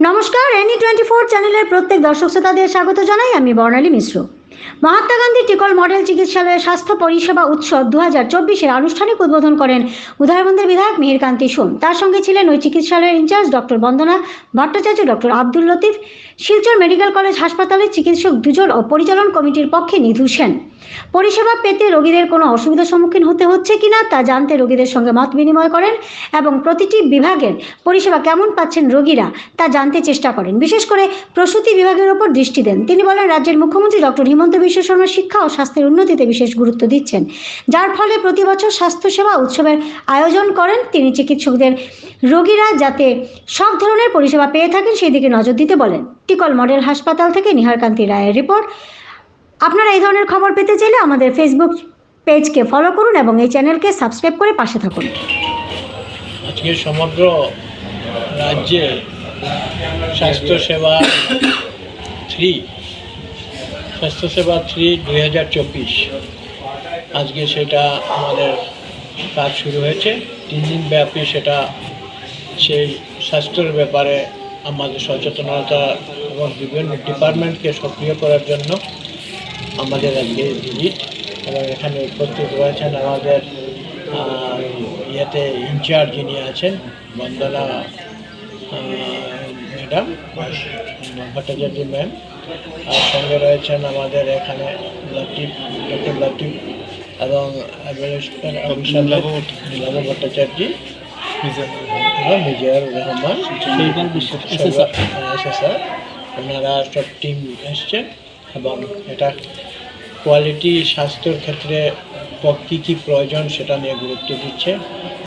নমস্কার any twenty four চ্যানেলের প্রত্যেক দর্শক শ্রোতাদের স্বাগত জানাই। আমি বর্ণালী মিশ্র। মহাত্মা গান্ধী টিকল মডেল চিকিৎসালয়ের স্বাস্থ্য পরিষেবা উৎসব দু হাজার চব্বিশের আনুষ্ঠানিক উদ্বোধন করেন উদয়বন্দের বিধায়ক মিহিরকান্তি সোম। তার সঙ্গে ছিলেন ওই চিকিৎসালয়ের incharge doctor Bandana Bhattacharya, doctor Abdul Latif, Silchar medical college হাসপাতালের চিকিৎসক দুজন ও পরিচালন কমিটির পক্ষে নিধু সেন। পরিষেবা পেতে রোগীদের কোনো অসুবিধার সম্মুখীন হতে হচ্ছে কিনা তা জানতে রোগীদের সঙ্গে মত বিনিময় করেন এবং প্রতিটি বিভাগের পরিষেবা কেমন পাচ্ছেন রোগীরা তা জানতে চেষ্টা করেন। বিশেষ করে প্রসূতি বিভাগের ওপর দৃষ্টি দেন। তিনি বলেন, রাজ্যের মুখ্যমন্ত্রী ডক্টর হিমন্ত বিশ্ব শর্মা শিক্ষা ও স্বাস্থ্যের উন্নতিতে বিশেষ গুরুত্ব দিচ্ছেন। যার ফলে প্রতি বছর স্বাস্থ্যসেবা উৎসবের আয়োজন করেন। তিনি চিকিৎসকদের রোগীরা যাতে সব ধরনের পরিষেবা পেয়ে থাকেন, সেই দিকে নজর দিতে বলেন। টিকল মডেল হাসপাতাল থেকে নিহারকান্তি রায়ের রিপোর্ট। আপনারা এই ধরনের খবর পেতে চাইলে আমাদের ফেসবুক পেজকে ফলো করুন এবং এই চ্যানেলকে সাবস্ক্রাইব করে পাশে থাকুন। আজকে সমগ্র রাজ্যে স্বাস্থ্যসেবা থ্রি স্বাস্থ্যসেবা থ্রি দুই হাজার চব্বিশ। আজকে সেটা আমাদের কাজ শুরু হয়েছে। তিন দিন ব্যাপী সেটা সেই স্বাস্থ্যের ব্যাপারে আমাদের সচেতনতা এবং বিভিন্ন ডিপার্টমেন্টকে সক্রিয় করার জন্য আমাদের আজকে ভিজিট এবং এখানে উপস্থিত রয়েছেন আমাদের ইয়েতে ইনচার্জ যিনি আছেন, বন্দনা ম্যাডাম ভট্টাচার্য ম্যাম আর সঙ্গে রয়েছেন আমাদের এখানে লতিফ ডক্টর এবং administrator officer Nilam Bhattacharya Rahman. SSR. ওনারা সব টিম এসছেন এবং এটা কোয়ালিটি স্বাস্থ্যের ক্ষেত্রে কী কী প্রয়োজন সেটা নিয়ে গুরুত্ব দিচ্ছে